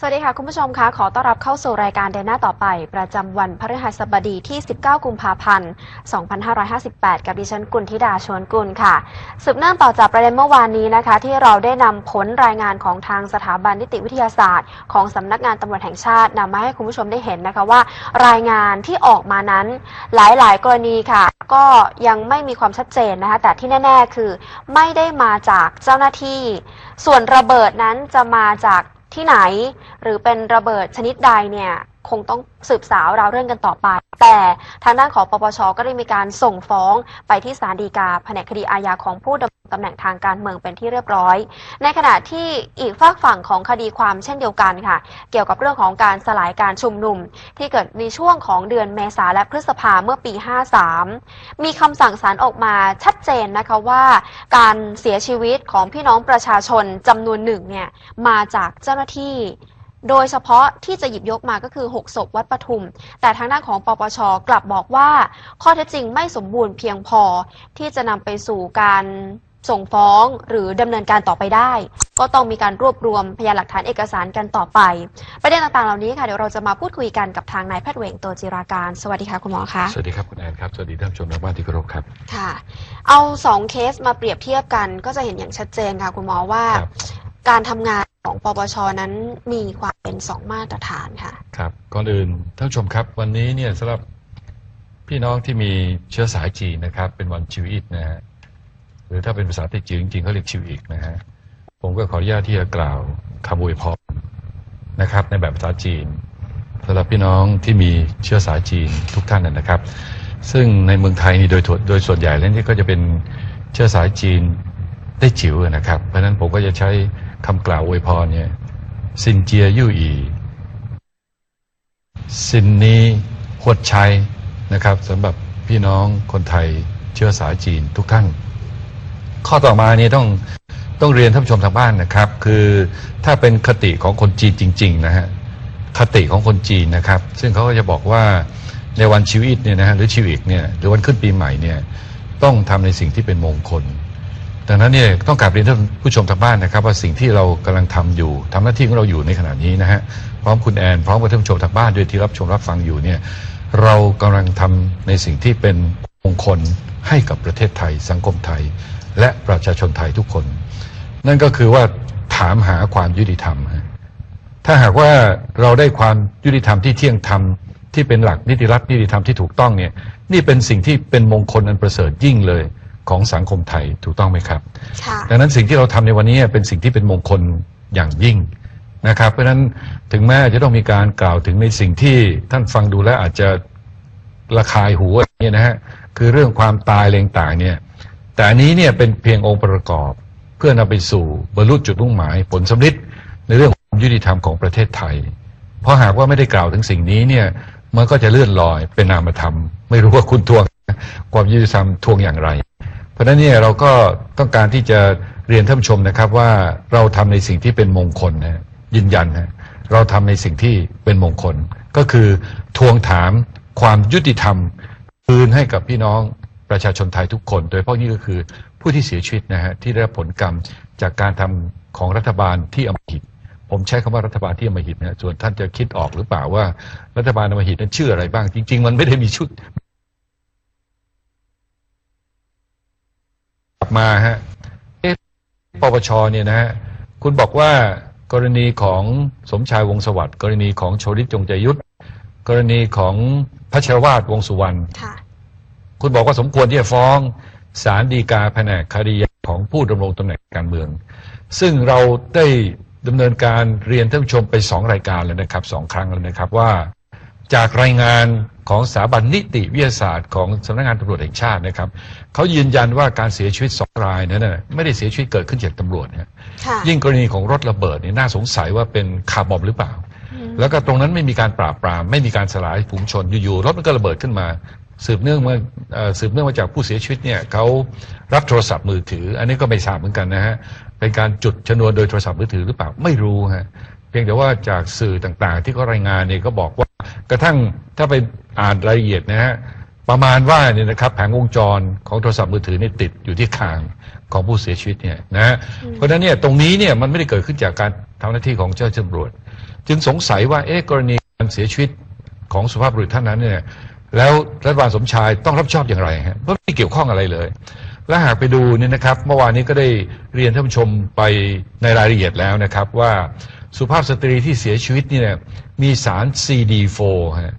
สวัสดีค่ะ คุณผู้ชมคะขอต้อนรับเข้าสู่รายการเดนหน้าต่อไป ประจำวันพฤหัสบดีที่ 19 กุมภาพันธ์ 2558 กับดิฉันกุลธิดาชวนกุลค่ะ สืบเนื่องต่อจากประเด็นเมื่อวานนี้นะคะ ที่เราได้นำผลรายงานของทางสถาบันนิติวิทยาศาสตร์ ของสำนักงานตำรวจแห่งชาตินำมาให้คุณผู้ชมได้เห็นนะคะว่า รายงานที่ออกมานั้นหลายๆ กรณีค่ะ ก็ยังไม่มีความชัดเจนนะคะ แต่ที่แน่ ๆ คือ ไม่ได้มาจากเจ้าหน้าที่ ส่วนระเบิดนั้นจะมาจาก ที่ไหน หรือเป็นระเบิดชนิดใดเนี่ย คงต้องสืบสาวราวเรื่องกันต่อไป แต่ทางด้านของปปชก็ได้มีการส่งฟ้องไปที่ศาลฎีกาแผนกคดีอาญาของผู้ดำรงตำแหน่งทางการเมืองเป็นที่เรียบร้อย ในขณะที่อีกฝากฝั่งของคดีความเช่นเดียวกันค่ะ เกี่ยวกับเรื่องของการสลายการชุมนุม ที่เกิดในช่วงของเดือนเมษาและพฤษภาเมื่อปี 53 มีคำสั่งศาลออกมาชัดเจนนะคะว่า การเสียชีวิตของพี่น้องประชาชนจำนวนหนึ่งเนี่ยมาจากเจ้าหน้าที่ โดยเฉพาะที่จะหยิบยกมาก็คือ 6 ศพวัดปทุม แต่ทางด้านของปปชกลับบอกว่า ข้อเท็จจริงไม่สมบูรณ์เพียงพอที่จะนำไปสู่การส่งฟ้องหรือดำเนินการต่อไปได้ ก็ต้องมีการรวบรวมพยานหลักฐานเอกสารกันต่อไป ประเด็นต่างๆเหล่านี้ค่ะเดี๋ยวเราจะมาพูดคุยกันกับทางนายแพทย์เหวงโตจิราการ สวัสดีค่ะคุณหมอคะสวัสดีครับคุณแอนครับ สวัสดีท่านผู้ชมทางบ้านที่เคารพครับค่ะ เอาสองเคสมาเปรียบเทียบกัน ก็จะเห็นอย่างชัดเจนค่ะคุณหมอว่า ครับ การทำงานของปปชนั้นมีความ เป็นสองมาตรฐานค่ะ ครับก่อนอื่นท่านผู้ชมครับวันนี้เนี่ยสำหรับพี่น้องที่มีเชื้อสายจีนนะครับ เป็นวันชิวอิตนะฮะหรือถ้าเป็นภาษาจีนจริงๆเขาเรียกชิวอิกนะฮะผมก็ขออนุญาตที่จะกล่าวคำอวยพรนะครับ ในแบบภาษาจีนสำหรับพี่น้องที่มีเชื้อสายจีนทุกท่านนะนะครับ ซึ่งในเมืองไทยนี่โดยโดยส่วนใหญ่แล้วนี่ก็จะเป็นเชื้อสายจีนได้จิ๋วนะครับ เพราะฉะนั้นผมก็จะใช้คำกล่าวอวยพรเนี่ย ซินเจียยู่อีซินนี้หวดชัยนะครับสำหรับพี่น้องคนไทยเชื้อสายจีนทุกท่าน ข้อต่อมานี้ต้องต้องเรียนท่านผู้ชมทางบ้านนะครับ คือถ้าเป็นคติของคนจีนจริง ๆ นะฮะคติของคนจีนนะครับ ซึ่งเขาก็จะบอกว่าในวันชีวิตเนี่ยนะฮะหรือชีวิตเนี่ยหรือวันขึ้นปีใหม่เนี่ยต้องทำในสิ่งที่เป็นมงคล ดังนั้นเนี่ยต้องกลับเรียนท่านผู้ชมทางบ้านนะครับ ว่าสิ่งที่เรากำลังทำอยู่ทำหน้าที่ของเราอยู่ในขณะนี้นะฮะพร้อมคุณแอนพร้อมกับท่านผู้ชมทางบ้านด้วยที่รับชมรับฟังอยู่เนี่ยเรากำลังทำในสิ่งที่เป็นมงคลให้กับประเทศไทย สังคมไทย และประชาชนไทยทุกคน นั่นก็คือว่าถามหาความยุติธรรมฮะถ้าหากว่าเราได้ความยุติธรรมที่เที่ยงธรรมที่เป็นหลักนิติรัฐนิติธรรมที่ถูกต้องเนี่ยนี่เป็นสิ่งที่เป็นมงคลอันประเสริฐยิ่งเลย ของสังคมไทยถูกต้องไหมครับค่ะดังนั้นสิ่งที่เราทำในวันนี้เป็นสิ่งที่เป็นมงคลอย่างยิ่งนะครับ เพราะฉะนั้นถึงแม้จะต้องมีการกล่าวถึงในสิ่งที่ท่านฟังดูแล้วอาจจะระคายหูอะไรเนี่ยนะฮะคือเรื่องความตายอะไรต่างๆเนี่ยแต่อันนี้เนี่ยเป็นเพียงองค์ประกอบเพื่อนำไปสู่บรรลุจุดมุ่งหมาย ผลสำลิดในเรื่องความยุติธรรมของประเทศไทย เพราะหากว่าไม่ได้กล่าวถึงสิ่งนี้เนี่ยมันก็จะเลื่อนลอยเป็นนามธรรม ไม่รู้ว่าคุณทวงความยุติธรรมทวงอย่างไร เพราะนั้นเนี่ยเราก็ต้องการที่จะเรียนท่านผู้ชมนะครับว่าเราทำในสิ่งที่เป็นมงคลนะยืนยันนะเราทำในสิ่งที่เป็นมงคล ก็คือทวงถามความยุติธรรมคืนให้กับพี่น้องประชาชนไทยทุกคน โดยเฉพาะนี่ก็คือผู้ที่เสียชีวิตนะฮะที่ได้รับผลกรรมจากการทำของรัฐบาลที่อมหิตผมใช้คำว่ารัฐบาลที่อมหิตนะส่วนท่านจะคิดออกหรือเปล่าว่ารัฐบาลอมหิตนั้นชื่ออะไรบ้าง จริง ๆ มันไม่ได้มีชุด ลับมาฮะเอ๊ะปปชเนี่ยนะฮะคุณบอกว่ากรณีของสมชายวงศ์สวัสดิ์กรณีของโชลิตจงใจยุทธกรณีของพัชรวาทวงสุวรรณค่ะคุณบอกว่าสมควรที่จะฟ้องศาลฎีกาแผนกคดีของผู้ดำรงตำแหน่งการเมือง ซึ่งเราได้ดำเนินการเรียนท่านผู้ชมไปสองรายการแล้วนะครับสองครั้งแล้วนะครับว่า จากรายงาน ของสถาบันนิติวิทยาศาสตร์ของสำนักงานตำรวจแห่งชาตินะครับเขายืนยันว่าการเสียชีวิตสองรายนั้นนะไม่ได้เสียชีวิตเกิดขึ้นจากตำรวจนะค่ะยิ่งกรณีของรถระเบิดเนี่ยน่าสงสัยว่าเป็นคาร์บอมหรือเปล่าอืมแล้วก็ตรงนั้นไม่มีการปราบปราม ไม่มีการสลายฝูงชนอยู่ๆรถมันก็ระเบิดขึ้นมาสืบเนื่องมาเอ่อสืบเนื่องมาจากผู้เสียชีวิตเนี่ยเขารับโทรศัพท์มือถือ อันนี้ก็ไม่ทราบเหมือนกันนะฮะเป็นการจุดชนวนโดยโทรศัพท์มือถือหรือเปล่าไม่รู้ฮะเพียงแต่ว่าจากสื่อต่างๆ ที่เขารายงานเนี่ยก็บอกว่า กระทั่งถ้าไปอ่านรายละเอียดนะฮะประมาณว่าเนี่ยนะครับแผงวงจรของโทรศัพท์มือถือเนี่ยติดอยู่ที่คางของผู้เสียชีวิตเนี่ยนะฮะอืมเพราะฉะนั้นเนี่ยตรงนี้เนี่ยมันไม่ได้เกิดขึ้นจากการทำหน้าที่ของเจ้าหน้าที่ตำรวจ จึงสงสัยว่าเอ๊ะกรณีการเสียชีวิตของสุภาพบุรุษท่านนั้นเนี่ยแล้วรัฐบาลสมชายต้องรับผิดชอบอย่างไรฮะเพราะไม่เกี่ยวข้องอะไรเลย และหากไปดูเนี่ยนะครับ เมื่อวานนี้ก็ได้เรียนท่านผู้ชมไปในรายละเอียดแล้วนะครับว่า สุภาพสตรีที่เสียชีวิตเนี่ยมีสาร CD4 ฮะ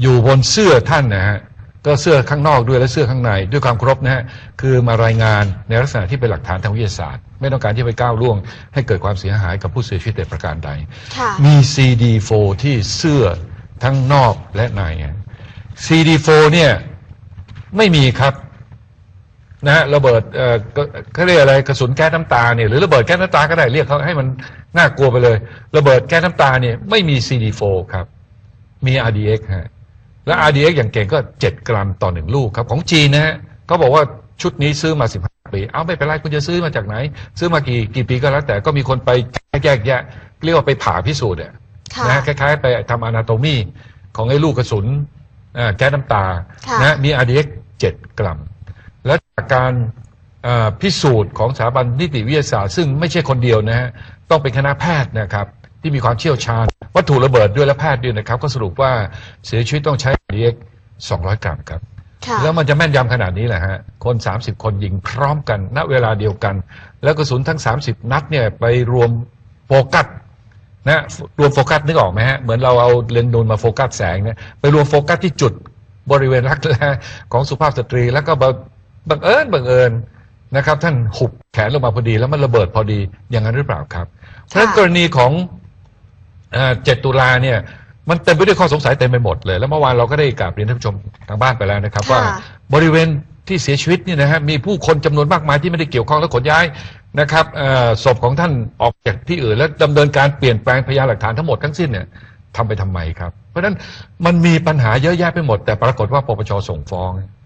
อยู่บนเสื้อท่านนะฮะก็เสื้อข้างนอกด้วยและเสื้อข้างใน ด้วยความเคารพนะฮะคือมารายงานในลักษณะที่เป็นหลักฐานทางวิทยาศาสตร์ ไม่ต้องการที่ไปก้าวล่วง ให้เกิดความเสียหายกับผู้เสียชีวิตแต่ประการใดค่ะมี CD4 ที่เสื้อทั้งนอกและในฮะ CD4 เนี่ยไม่มีครับ นะฮะระเบิดเอ่อก็เขาเรียกอะไรกระสุนแก๊สน้ำตาเนี่ยหรือระเบิดแก๊สน้ำตาก็ได้เรียกเขาให้มันน่ากลัวไปเลย ระเบิดแก๊สน้ำตาเนี่ยไม่มี CD4 ครับ มี RDX ฮะและ RDX อย่างเก่งก็ 7 กรัมต่อหนึ่งลูกครับ ของจีนนะฮะเขาบอกว่าชุดนี้ซื้อมา 15 ปี เอาไม่เป็นไรคุณจะซื้อมาจากไหน ซื้อมากี่กี่ปีก็แล้ว แต่ก็มีคนไปแยกแยะเรียกว่าไปผ่าพิสูจน์อะค่ะนะฮะคล้าย ๆ ไปทำอนาโตมีของไอ้ลูกกระสุนเอ่อแก๊สน้ำตาค่ะนะมี RDX 7 กรัม และจากการเอ่อพิสูจน์ของสถาบันนิติวิทยาศาสตร์ ซึ่งไม่ใช่คนเดียวนะฮะต้องเป็นคณะแพทย์นะครับที่มีความเชี่ยวชาญ วัตถุระเบิดด้วยและแพทย์ด้วยนะครับ ก็สรุปว่าเสียชีวิตต้องใช้ RDX 200 กรัมครับค่ะแล้วมันจะแม่นยำขนาดนี้แหละฮะคน 30 คนยิงพร้อมกัน ณเวลาเดียวกัน แล้วกระสุนทั้ง 30 นัดเนี่ยไปรวมโฟกัสนะรวมโฟกัสนึกออกไหมฮะเหมือนเราเอาเลนส์นูนมาโฟกัสแสงเนี่ยไปรวมโฟกัสที่จุดบริเวณรักแร้ของสุภาพสตรี แล้วก็ บังบังเอิญบังเอิญนะครับ ท่านหุบแขนลงมาพอดีแล้วมันระเบิดพอดีอย่างนั้นหรือเปล่าครับ เพราะฉะนั้นกรณีของเอ่อ7ตุลาเนี่ยมันเต็มไปด้วยข้อสงสัยเต็มไปหมดเลย แล้วเมื่อวานเราก็ได้กราบเรียนท่านผู้ชมทางบ้านไปแล้วนะครับค่ะว่าบริเวณที่เสียชีวิตเนี่ยนะฮะมีผู้คนจำนวนมากมายที่ไม่ได้เกี่ยวข้องและขนย้ายนะครับเอ่อศพของท่านออกจากที่อื่น และดำเนินการเปลี่ยนแปลงพยานหลักฐานทั้งหมดทั้งสิ้นเนี่ยทำไปทำไมครับ เพราะฉะนั้นมันมีปัญหาเยอะแยะไปหมด แต่ปรากฏว่าปปชส่งฟ้องอืม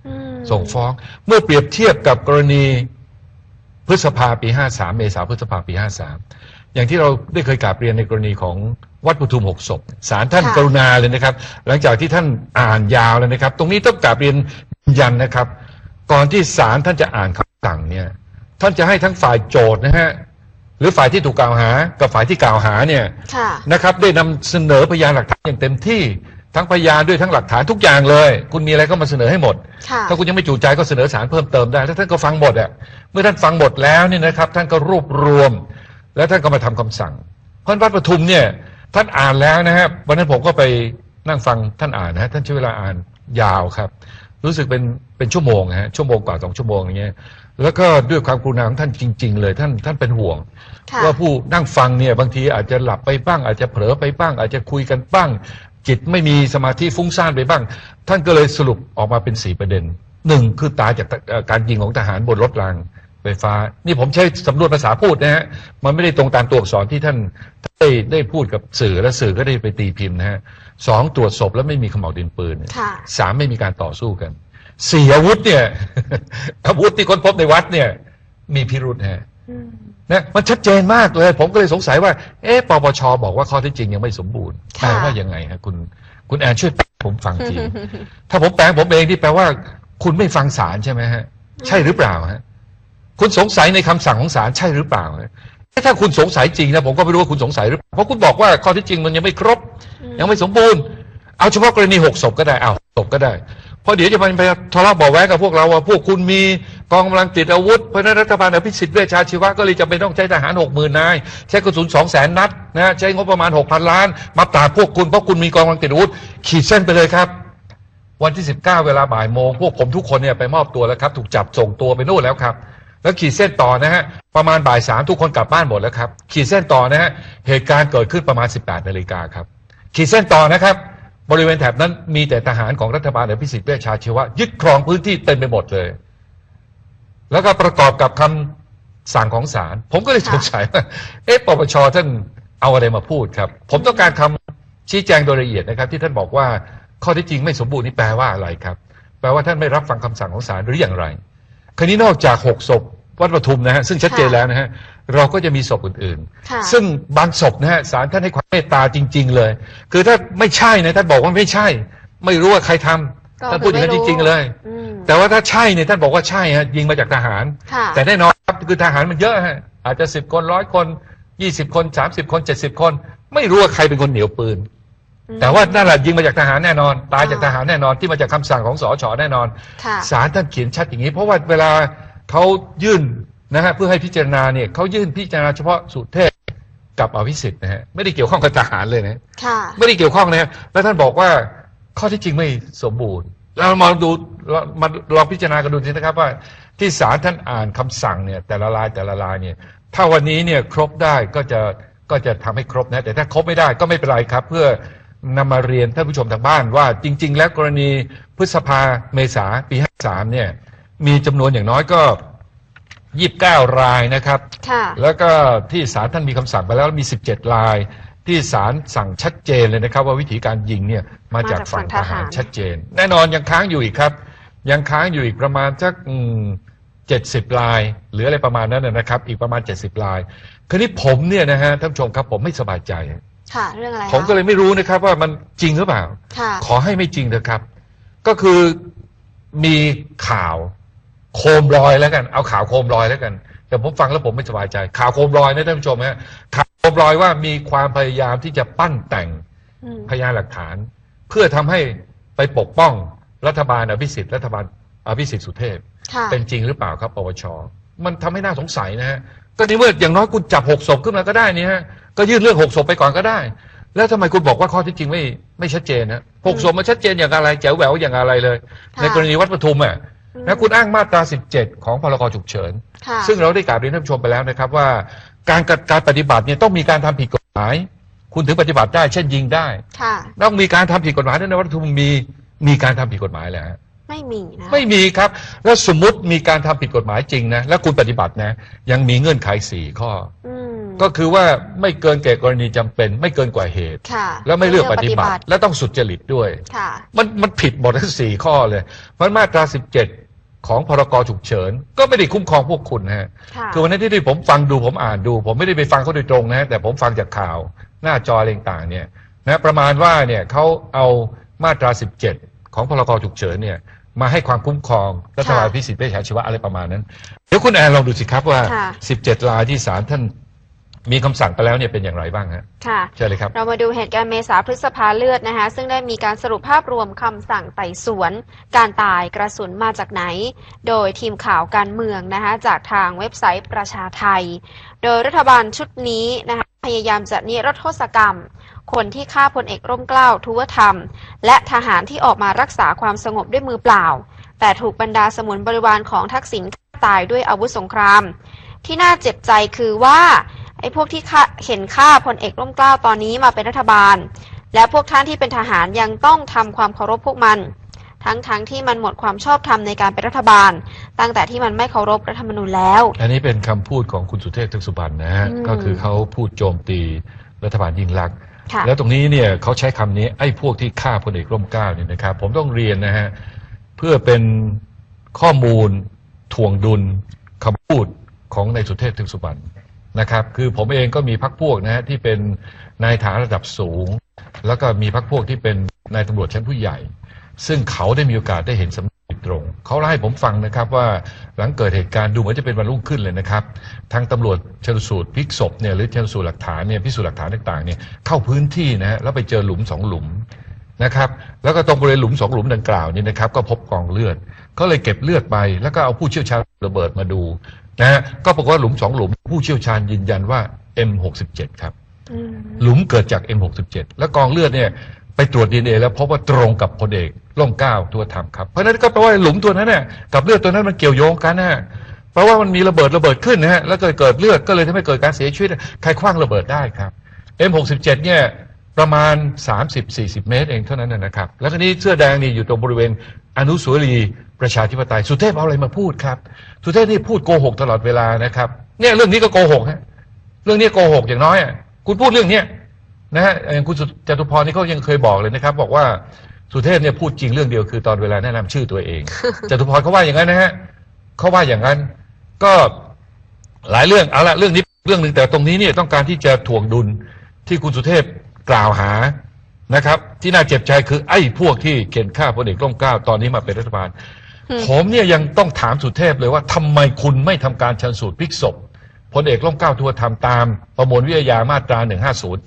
ส่งฟ้อง เมื่อเปรียบเทียบกับกรณีพฤษภาปี 53 เมษาพฤษภาปี 53 อย่างที่เราได้เคยกราบเรียนในกรณีของวัดปทุมหกศพศาลท่านค่ะกรุณาเลยนะครับ หลังจากที่ท่านอ่านยาวเลยนะครับ ตรงนี้ต้องกราบเรียนยืนยันนะครับ ก่อนที่ศาลท่านจะอ่านคำสั่งเนี่ย ท่านจะให้ทั้งฝ่ายโจทย์นะฮะหรือฝ่ายที่ถูกกล่าวหา กับฝ่ายที่กล่าวหาเนี่ยค่ะนะครับ ได้นำเสนอพยานหลักฐานอย่างเต็มที่ ทั้งพยานด้วยทั้งหลักฐานทุกอย่างเลย คุณมีอะไรก็มาเสนอให้หมด ค่ะ ถ้าคุณยังไม่จูใจก็เสนอสารเพิ่มเติมได้ถ้าท่านก็ฟังหมดอะเมื่อท่านฟังหมดแล้วเนี่ยนะครับ ท่านก็รวบรวม แล้วท่านก็มาทำคำสั่งเพราะวัดปทุมเนี่ย ท่านอ่านแล้วนะครับวันนั้นผมก็ไปนั่งฟังท่านอ่านนะฮะท่านใช้เวลาอ่านยาวครับ รู้สึกเป็นเป็นชั่วโมงนะฮะชั่วโมงกว่าสองชั่วโมงอย่างเงี้ยแล้วก็ด้วยความกรุณาของท่านจริง ๆ เลย ท่านท่านเป็นห่วง ค่ะ ว่าผู้นั่งฟังเนี่ยบางทีอาจจะหลับไปบ้างอาจจะเผลอไปบ้าง อาจจะคุยกันบ้าง จิตไม่มีสมาธิฟุ้งซ่านไปบ้าง ท่านก็เลยสรุปออกมาเป็นสี่ประเด็นหนึ่งคือตายจากเอ่อการยิงของทหารบนรถรางไฟฟ้า นี่ผมใช้สำนวนภาษาพูดนะฮะมันไม่ได้ตรงตามตัวอักษรที่ท่านได้ได้พูดกับสื่อและสื่อก็ได้ไปตีพิมพ์นะฮะสองตรวจศพแล้วไม่มีขม่าวดินปืนค่ะสามไม่มีการต่อสู้กันสี่อาวุธเนี่ยอาวุธที่ค้นพบในวัดเนี่ย มีพิรุษฮะอืม นะมันชัดเจนมากเลย ผมก็เลยสงสัยว่า เอ๊ะปปชบอกว่าข้อเที่จริงยังไม่สมบูรณ์แปค่ะลว่ายังไงฮะคุณคุณแอนช่วยแปลผมฟังที ถ้าผมแปลผมเองที่แปลว่า คุณไม่ฟังศาลใช่ไหมฮะ ใช่หรือเปล่าฮะคุณสงสัยในคำสั่งของศาลใช่หรือเปล่าฮะถ้าคุณสงสัยจริงนะผมก็ไม่รู้ว่าคุณสงสัยหรือเปล่าเพราะคุณบอกว่าข้อเที่จริงมันยังไม่ครบ ยังไม่สมบูรณ์ เอาเฉพาะกรณีหกศพก็ได้เอาศพก็ได้ เพราะเดี๋ยวจะไปทะเลาะเบาะแว้งกับพวกเราว่าพวกคุณมีกองกำลังติดอาวุธ เพราะฉะนั้นรัฐบาลอภิสิทธิ์เวชชาชีวะก็เลยจะเป็นต้องใช้ทหารหกหมื่นนาย ใช้กระสุนสองแสนนัดนะใช้งบประมาณหกพันล้าน มาปราบพวกคุณเพราะคุณมีกองกำลังติดอาวุธ ขีดเส้นไปเลยครับวันที่ 19 เวลาบ่ายโมง พวกผมทุกคนเนี่ยไปมอบตัวแล้วครับ ถูกจับส่งตัวไปนู่นแล้วครับ แล้วขีดเส้นต่อนะฮะ ประมาณบ่ายสามทุกคนกลับบ้านหมดแล้วครับ ขีดเส้นต่อนะฮะ เหตุการณ์เกิดขึ้นประมาณ 18นาฬิกาครับ ขีดเส้นต่อนะครับ บริเวณแถบนั้นมีแต่ทหารของรัฐบาลอภิสิทธิ์เวชชาชีวะ ยึดครองพื้นที่เต็มไปหมดเลย แล้วก็ประกอบกับคำสั่งของศาลผมก็เลยสงสัยว่าเอ๊ะปปชท่านเอาอะไรมาพูดครับ ผมต้องการคำชี้แจงโดยละเอียดนะครับ ที่ท่านบอกว่าข้อที่จริงไม่สมบูรณ์นี่แปลว่าอะไรครับ แปลว่าท่านไม่รับฟังคำสั่งของศาลหรืออย่างไร ครนี้นอกจากหกศพ วัดปทุมนะฮะซึ่งชัดเจนค่ะแล้วนะฮะเราก็จะมีศพอื่นค่ะๆ ซึ่งบางศพนะฮะศาลท่านให้ความเมตตาจริง ๆ เลย คือถ้าไม่ใช่นะท่านบอกว่าไม่ใช่ ไม่รู้ว่าใครทำก็ท่านพูดอย่างนั้นคืจอไม่รู้ ริง ๆ เลย อืมแต่ว่าถ้าใช่เนี่ยท่านบอกว่าใช่ฮะยิงมาจากทหาร ค่ะ แต่แน่นอนครับคือทหารมันเยอะฮะอาจจะสิบคนร้อยคนยี่สิบคนสามสิบคนเจ็ดสิบคน ไม่รู้ว่าใครเป็นคนเหนียวปืน อืมแต่ว่านั่นแหละยิงมาจากทหารแน่นอน ตายจากอ่าทหารแน่นอนที่มาจากคำสั่งของสอชแน่นอนค่ะ ศาลท่านเขียนชัดอย่างนี้ เพราะว่าเวลา เขายื่นนะฮะเพื่อให้พิจารณาเนี่ยเขายื่นพิจารณาเฉพาะสุเทพกับอภิสิทธิ์นะฮะไม่ได้เกี่ยวข้องกับทหารเลยนะค่ะไม่ได้เกี่ยวข้องนะฮะแล้วท่านบอกว่าข้อที่จริงไม่สมบูรณ์เรามาดูเรามาลองพิจารณากันดูทีนะครับว่า ที่ศาลท่านอ่านคำสั่งเนี่ย แต่ละลายแต่ละลายเนี่ย ถ้าวันนี้เนี่ยครบได้ก็จะก็จะทำให้ครบนะ แต่ถ้าครบไม่ได้ก็ไม่เป็นไรครับ เพื่อนำมาเรียนท่านผู้ชมทางบ้านว่าจริง ๆ แล้วกรณีพฤษภาเมษาปี 53 เนี่ย มีจำนวนอย่างน้อยก็29รายนะครับ ค่ะ แล้วก็ที่ศาลท่านมีคำสั่งไปแล้วมี 17 ราย ที่ศาลสั่งชัดเจนเลยนะครับ ว่าวิธีการยิงเนี่ยมาจากฝั่งทหารชัดเจน แน่นอนยังค้างอยู่อีกครับ ยังค้างอยู่อีกประมาณสักเจ็ดสิบลายหรืออะไรประมาณนั้นนะนะครับ อีกประมาณ 70ลายคราวนี้ผมเนี่ยนะฮะท่านผู้ชมครับผมไม่สบายใจ ค่ะ เรื่องอะไรคะผมก็เลยไม่รู้นะครับว่ามันจริงหรือเปล่า ค่ะ ขอให้ไม่จริงเถอะครับ ก็คือมีข่าว โคมลอยแล้วกัน เอาข่าวโคมลอยแล้วกัน แต่ผมฟังแล้วผมไม่สบายใจ ข่าวโคมลอยนะท่านผู้ชมฮะข่าวโคมลอยว่ามีความพยายามที่จะปั้นแต่งอืมพยานหลักฐาน เพื่อทำให้ไปปกป้องรัฐบาลอภิสิทธิ์รัฐบาลอภิสิทธิ์สุเทพค่ะเป็นจริงหรือเปล่าครับปปชมันทำให้น่าสงสัยนะฮะก็ในเมื่ออย่างน้อยคุณจับหกศพขึ้นมาก็ได้นี่ฮะก็ยื่นเรื่องหกศพไปก่อนก็ได้ แล้วทำไมคุณบอกว่าข้อเที่จริงไม่ไม่ชัดเจนนะหกศพมันชัดเจนอย่างอะไรแจ๋วแหววอย่างอะไรเลยค่ะในกรณีวัดปทุมอะอืม นะคุณอ้างมาตรา 17 ของพรกฉุกเฉิน ค่ะซึ่งเราได้กล่าวเรียนท่านผู้ชมไปแล้วนะครับว่า การกัดการปฏิบัติเนี่ยต้องมีการทำผิดกฎหมาย คุณถึงปฏิบัติได้ เช่นยิงได้ ค่ะ ต้องมีการทำผิดกฎหมายด้วยนะวัดปทุมมีมีการทำผิดกฎหมายแล้วไม่มีนะไม่มีครับ แล้วสมมติมีการทำผิดกฎหมายจริงนะแล้วคุณปฏิบัตินะยังมีเงื่อนไขสี่ข้อ อืมก็คือว่าไม่เกินแก่กรณีจำเป็น ไม่เกินกว่าเหตุ ค่ะแล้วไม่เลือกปฏิบัติ และต้องสุจริตด้วย ค่ะ มันมันผิดหมดทั้งสี่ข้อเลย เพราะมาตราสิบเจ็ด ของพรกฉุกเฉิน ก็ไม่ได้คุ้มครองพวกคุณนะฮะค่ะคือวันนั้นที่ที่ผมฟังดูผมอ่านดู ผมไม่ได้ไปฟังเขาโดยตรงนะ แต่ผมฟังจากข่าวหน้าจออะไรต่างๆเนี่ยนะประมาณว่าเนี่ยเขาเอามาตรา 17 ของพรกฉุกเฉินเนี่ยมาให้ความคุ้มครองรัฐบาลพิสิทธิ์เวชชาชีวะอะไรประมาณนั้น เดี๋ยวคุณแอนลองดูสิครับว่าค่ะ17รายที่ศาลท่าน มีคำสั่งไปแล้วเนี่ยเป็นอย่างไรบ้างฮะค่ะเชิญเลยครับ เรามาดูเหตุการณ์เมษาพฤษภาเลือดนะคะ ซึ่งได้มีการสรุปภาพรวมคำสั่งไต่สวน การตายกระสุนมาจากไหน โดยทีมข่าวการเมืองนะคะ จากทางเว็บไซต์ประชาไทย โดยรัฐบาลชุดนี้นะคะ พยายามจะนิรโทษกรรม คนที่ฆ่าพลเอกร่มเกล้าทุวธรรม และทหารที่ออกมารักษาความสงบด้วยมือเปล่า แต่ถูกบรรดาสมุนบริวารของทักษิณฆ่าตายด้วยอาวุธสงคราม ที่น่าเจ็บใจคือว่า ไอ้พวกที่ฆ่าเห็นฆ่าพลเอกร่มเกล้าตอนนี้มาเป็นรัฐบาล และพวกท่านที่เป็นทหารยังต้องทำความเคารพพวกมัน ทั้งๆทที่มันหมดความชอบธรรมในการเป็นรัฐบาล ตั้งแต่ที่มันไม่เคารพรัฐธรรมนูญแล้ว อันนี้เป็นคำพูดของคุณสุเทพทึกสุบรรณนะฮะอืมก็คือเขาพูดโจมตีรัฐบาลยิ่งลักษณ์ค่ะแล้วตรงนี้เนี่ยเขาใช้คำนี้ไอ้พวกที่ฆ่าพลเอกร่มเกล้าเนี่ยนะครับ ผมต้องเรียนนะฮะเพื่อเป็นข้อมูลถ่วงดุลคำพูดของนายสุเทพทึกสุบรรณ นะครับ คือผมเองก็มีพักพวกนะฮะที่เป็นนายฐานระดับสูง แล้วก็มีพักพวกที่เป็นนายตำรวจชั้นผู้ใหญ่ ซึ่งเขาได้มีโอกาสได้เห็นสำนึกตรง เขาเล่าให้ผมฟังนะครับว่าหลังเกิดเหตุการณ์ดูเหมือนจะเป็นวันรุ่งขึ้นเลยนะครับ ทางตำรวจชนสูตรพลิกศพเนี่ยหรือชนสูตรหลักฐานเนี่ยพิสูจน์หลักฐานต่างๆเนี่ยเข้าพื้นที่นะฮะแล้วไปเจอหลุมสองหลุมนะครับแล้วก็ตรงบริเวณหลุมสองหลุมดังกล่าวเนี่ยนะครับก็พบกองเลือด ก็เลยเก็บเลือดไป แล้วก็เอาผู้เชี่ยวชาญระเบิดมาดู นะฮะก็ปรากฏว่าหลุมสองหลุม ผู้เชี่ยวชาญยืนยันว่า M67 ครับ อืมหลุมเกิดจาก M67 แล้วกองเลือดเนี่ยไปตรวจดีเอแล้วพบว่าตรงกับพลเอกร่มเกล้าตัวทำครับ เพราะฉะนั้นก็แปลว่าหลุมตัวนั้นเนี่ยกับเลือดตัวนั้นมันเกี่ยวโยงกันนะฮะเพราะว่ามันมีระเบิดระเบิดขึ้นนะฮะแล้วเกิดเกิดเลือดก็เลยทำให้เกิดการเสียชีวิตใครคว้างระเบิดได้ครับ M67 เนี่ย ประมาณ 30-40 เมตรเองเท่านั้นนะครับ แล้วก็นี้เสื้อแดงนี่อยู่ตรงบริเวณอนุสาวรีย์ประชาธิปไตย สุเทพเอาอะไรมาพูดครับ สุเทพนี่พูดโกหกตลอดเวลานะครับเนี่ยเรื่องนี้ก็โกหกฮะเรื่องนี้โกหกอย่างน้อยอะคุณพูดเรื่องเนี้ยนะฮะอย่างคุณสุจตุพรนี่เขายังเคยบอกเลยนะครับ บอกว่าสุเทพเนี่ยพูดจริงเรื่องเดียวคือตอนเวลาแนะนำชื่อตัวเองจตุพรเขาว่าอย่างนั้นนะฮะเขาว่าอย่างนั้นก็หลายเรื่องเอาละเรื่องนี้เรื่องหนึ่งแต่ตรงนี้เนี่ยต้องการที่จะถ่วงดุลที่คุณสุเทพ กล่าวหานะครับ ที่น่าเจ็บใจคือไอ้พวกที่เข็นฆ่าพลเอกร่มเกล้าตอนนี้มาเป็นรัฐบาลอืมผมเนี่ยยังต้องถามสุเทพเลยว่าทำไมคุณไม่ทำการชันสูตรพลิกศพพลเอกร่มเกล้าทัวร์ทำตามประมวลวิทยามาตรา150